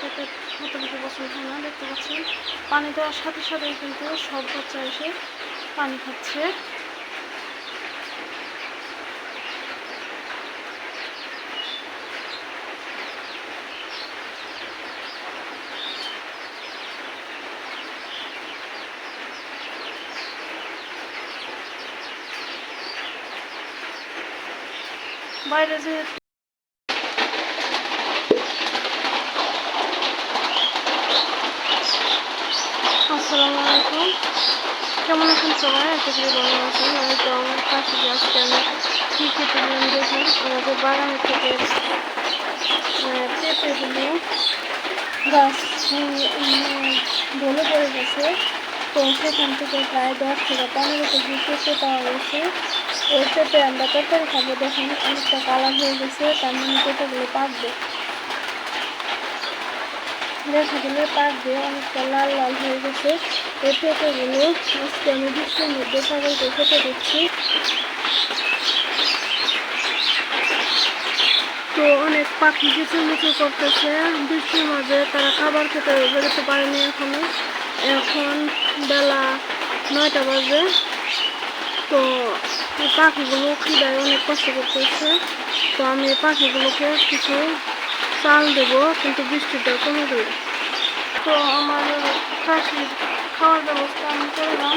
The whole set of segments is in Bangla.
খেতে বেশি পছন্দ হয় না, দেখতে পাচ্ছেন। পানি দেওয়ার সাথে সাথেই কিন্তু সব বাচ্চা এসে পানি খাচ্ছে। বাইরে যে আসসালামু কেমন আছেন সবাই? আশা করি ভালো আছেন। আমি তো আমার পাশে আজকে আমি কী খেতে দিলাম দেখুন আমাদের বাগানের থেকে আহ, পেঁপেগুলো গাছ ঢলে পড়ে গেছে। তো সেখান থেকে প্রায় দশ থেকে পনেরো কেজি পেঁপে পাওয়া গেছে। ওই পেঁপে আমরা তরকারি খাব দেখুন অনেকটা কালার হয়ে গেছে তার মানে পেঁপেগুলো পাকবে। দেখা দিলে পাকবে অনেকটা লাল লাল হয়ে গেছে। এই পেঁপেগুলো আজকে আমি বৃষ্টির মধ্যে সবাইকে খেতে দিচ্ছি। তো অনেক পাখি কিচুমিচু করতেছে। বৃষ্টির মাঝে তারা খাবার খেতে বেরোতে পারেনি এখনও। এখন বেলা নয়টা বাজে। তো পাখিগুলো খিদায় অনেক কষ্ট করতেছে। তো আমি পাখিগুলোকে কিছু চাল দেবো, কিন্তু বৃষ্টিটা কমে গেল। তো আমার খাসির খাওয়ার ব্যবস্থা আমি করলাম।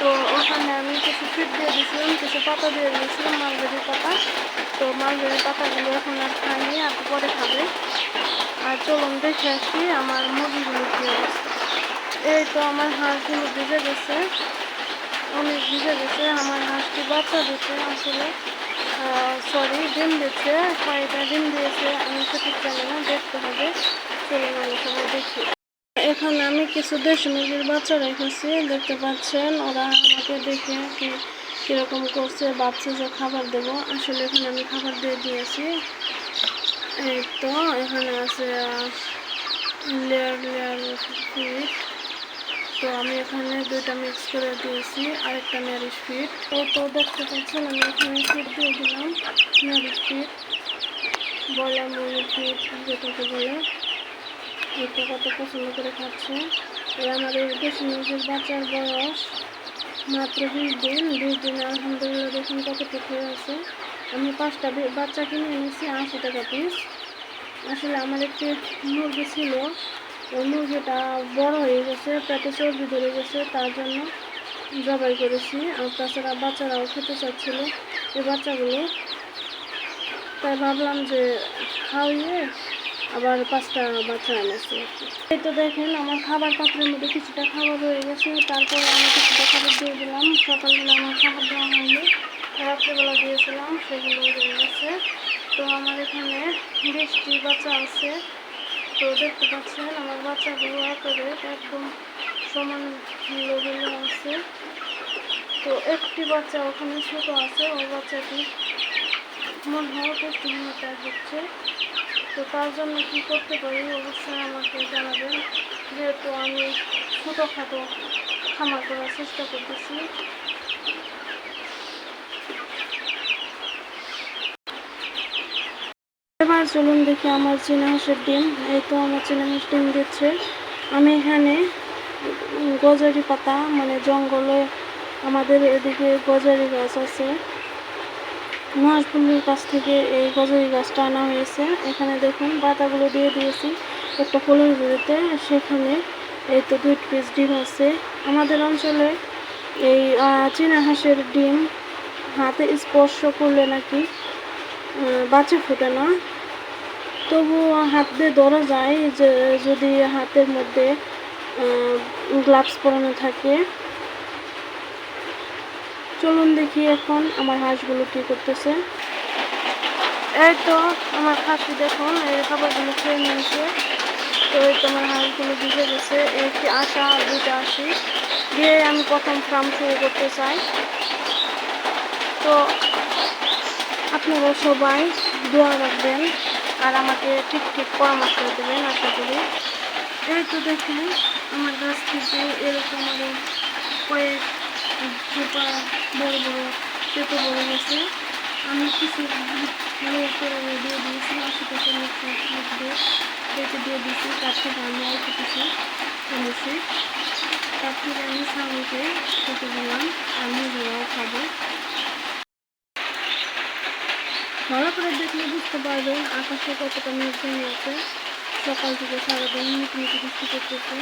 তো ওখানে আমি কিছু ফিট দিয়ে দিয়েছিলাম, কিছু পাতা দিয়ে দিয়েছিলাম, মালবেরির পাতা। তো মালবেরির পাতাগুলো এখন আর খাইনি, আর পরে খাবে। আর চলুন দেখে আসি আমার মুরগিগুলো কী অবস্থা। এই তো আমার হাঁসগুলো ভিজে গেছে। অনেক ভিজে গেছে, আমার হাঁসটি বাচ্চা দিচ্ছে আসলে। সরি ডিম দিচ্ছে কয়টা ডিম দিয়েছে, আমি সঠিক জানি না, দেখতে হবে। চলে গেল সবাই দেখি। এখানে আমি কিছু দেশি মুরগির বাচ্চা রেখেছি, দেখতে পাচ্ছেন, ওরা আমাকে দেখে কি, কীরকম করছে, ভাবছে যে খাবার দেবো। আসলে এখানে আমি খাবার দিয়ে দিয়েছি। এই তো, এখানে আছে লেয়ার লেয়ার ফিট তো আমি এখানে দুইটা মিক্স করে দিয়েছি, আরেকটা ম্যারিজ ফিট তো তো দেখতে পাচ্ছেন, আমি এখানে ফিট দিয়ে দিলাম ম্যারিজ ফিট ব্রয়লার মুরগির ফিট যেটাকে বলে। এটা কত পছন্দ করে খাচ্ছে। এই আমাদের দেশি মুরগির বাচ্চার বয়স মাত্র বিশ দিন। বিশ দিনে আলহামদুলিল্লাহ দেখুন কতটুকু আছে। আমি পাঁচটা বাচ্চা কিনে এনেছি, আশি টাকা পিস আসলে আমার একটি মুরগি ছিল ওই মুরগিটা বড় হয়ে গেছে পেটে চর্বি ধরে গেছে, তার জন্য জবাই করেছি। আর তাছাড়া বাচ্চারাও খেতে চাচ্ছিল। এই বাচ্চাগুলো, তাই ভাবলাম যে খাওয়িয়ে আবার পাঁচটা বাচ্চা এনেছি এই তো দেখেন, আমার খাবার পাত্রের মধ্যে কিছুটা খাবার রয়ে গেছে। তারপরে আমি কিছুটা খাবার দিয়ে দিলাম। সকালবেলা আমার খাবার দেওয়া হয়নি। রাত্রেবেলা দিয়েছিলাম, সেগুলো রয়ে গেছে। তো আমার এখানে বৃষ্টি বাচ্চা আছে। তো দেখতে পাচ্ছেন, আমার বাচ্চাগুলো একেবারে একদম সমান লেভেলে আছে। তো একটি বাচ্চা ওখানে ছোট আছে, ওই বাচ্চাটি মনে হয় পুষ্টিহীনতায় হচ্ছে। তো তার জন্য কী করতে পারি, অবশ্যই আমাকে জানাবেন। যেহেতু আমি ছোটোখাটো খামার করার চেষ্টা করতেছি। এবার চলুন দেখি আমার চীনা হাঁসের ডিম, এই তো আমার চীনা হাঁস ডিম দিচ্ছে। আমি এখানে গজারি পাতা মানে জঙ্গলে আমাদের এদিকে গজারি গাছ আছে। মহাশপুরের কাছ থেকে এই গজারি গাছটা আনা হয়েছে। এখানে দেখুন, পাতাগুলো দিয়ে দিয়েছি একটা ফুলের জড়িতে সেখানে এই তো দুই পিস ডিম আছে। আমাদের অঞ্চলে এই চীনা হাঁসের ডিম হাতে স্পর্শ করলে নাকি বাচ্চা ফোটে না। তবু হাত দিয়ে ধরা যায় যে, যদি হাতের মধ্যে গ্লাভস পরানো থাকে। চলুন দেখি এখন আমার হাঁসগুলো কি করতেছে। এই তো আমার খাসি দেখুন, এই খাবারগুলো খেয়ে নিয়েছে। তো এই তো আমার হাঁসগুলো ভিজে গেছে, এই আশা দুইটা আসি। দিয়ে আমি প্রথম ফার্ম শুরু করতে চাই। তো আপনারা সবাই দোয়া রাখবেন। আর আমাকে ঠিক ঠিক পরামর্শ দেবেন, আশা করি। এই তো দেখুন, আমার গাছ থেকে এরকম আরও কয়েক ছোটা বড় বড় পেঁপে বড় গেছে আমি কিছু ভালো করে দিয়ে দিয়েছি, আশেপাশে মধ্যে তাদেরকে দিয়ে দিয়েছি তার থেকে আমি অল্প কিছু এনেছি তার থেকে আমি ছাগলকে খেতে দিলাম, আর নিজেরাও খাব। ভালো করে দেখলে বুঝতে পারবেন আকাশে কতটা মেঘ আছে। সকাল থেকে সারাদিন মিটি মিটি বৃষ্টি করতেছে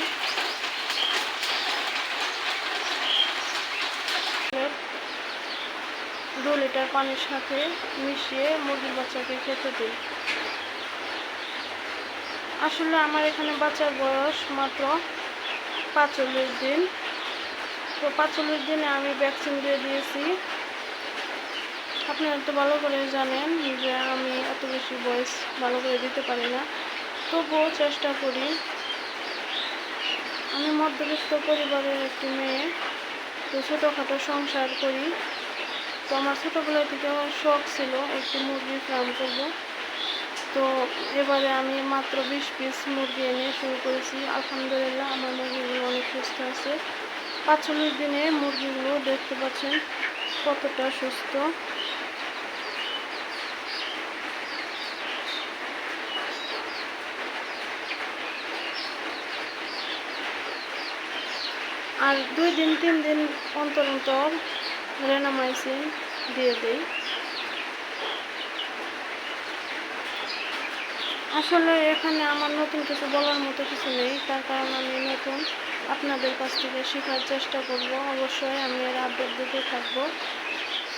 দু লিটার পানির সাথে মিশিয়ে মুরগির বাচ্চাকে খেতে দিই। আসলে আমার এখানে বাচ্চার বয়স মাত্র পাঁচচল্লিশ দিন। তো পাঁচচল্লিশ দিনে আমি ভ্যাকসিন দিয়ে দিয়েছি। আপনারা তো ভালো করে জানেন যে আমি এত বেশি বয়স ভালো করে দিতে পারি না। তবুও চেষ্টা করি। আমি মধ্যবিত্ত পরিবারের একটি মেয়ে, তো ছোটোখাটো সংসার করি। তো আমার ছোটোবেলা থেকে আমার শখ ছিল একটি মুরগির ফার্ম করব। তো এবারে আমি মাত্র বিশ পিস মুরগি এনে শুরু করেছি। আলহামদুলিল্লাহ আমার মুরগিগুলো অনেক সুস্থ আছে। পাঁচচল্লিশ দিনে মুরগিগুলো দেখতে পাচ্ছেন কতটা সুস্থ। আর দুই দিন, তিন দিন অন্তর অন্তর রেনামাইসিন দিয়ে দিই। আসলে এখানে আমার নতুন কিছু বলার মতো কিছু নেই, তার কারণ আমি নতুন। আপনাদের কাছ থেকে শেখার চেষ্টা করব, অবশ্যই আমি এর আপডেট দিতে থাকব।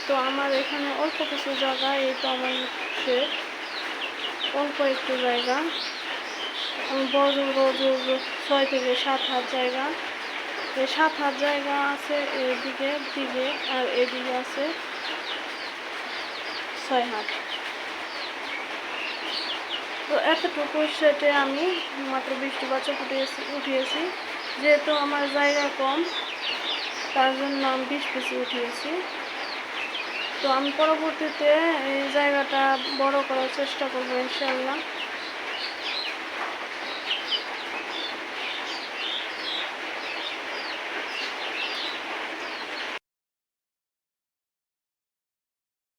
তো আমার এখানে অল্প কিছু জায়গা, এই তো আমার সে অল্প একটু জায়গা। আমি বড় রোজ ছয় থেকে সাত হাত জায়গা। সাত হাত জায়গা আছে এদিকে, দিকে, আর এদিকে আছে ছয় হাত তো এতটুকু সেটে আমি মাত্র বৃষ্টি বাচ্চা ফুটিয়েছি, উঠিয়েছি। যেহেতু আমার জায়গা কম, তার জন্য আমি বিশ পিসি উঠিয়েছি। তো আমি পরবর্তীতে এই জায়গাটা বড় করার চেষ্টা করব ইনশাল্লাহ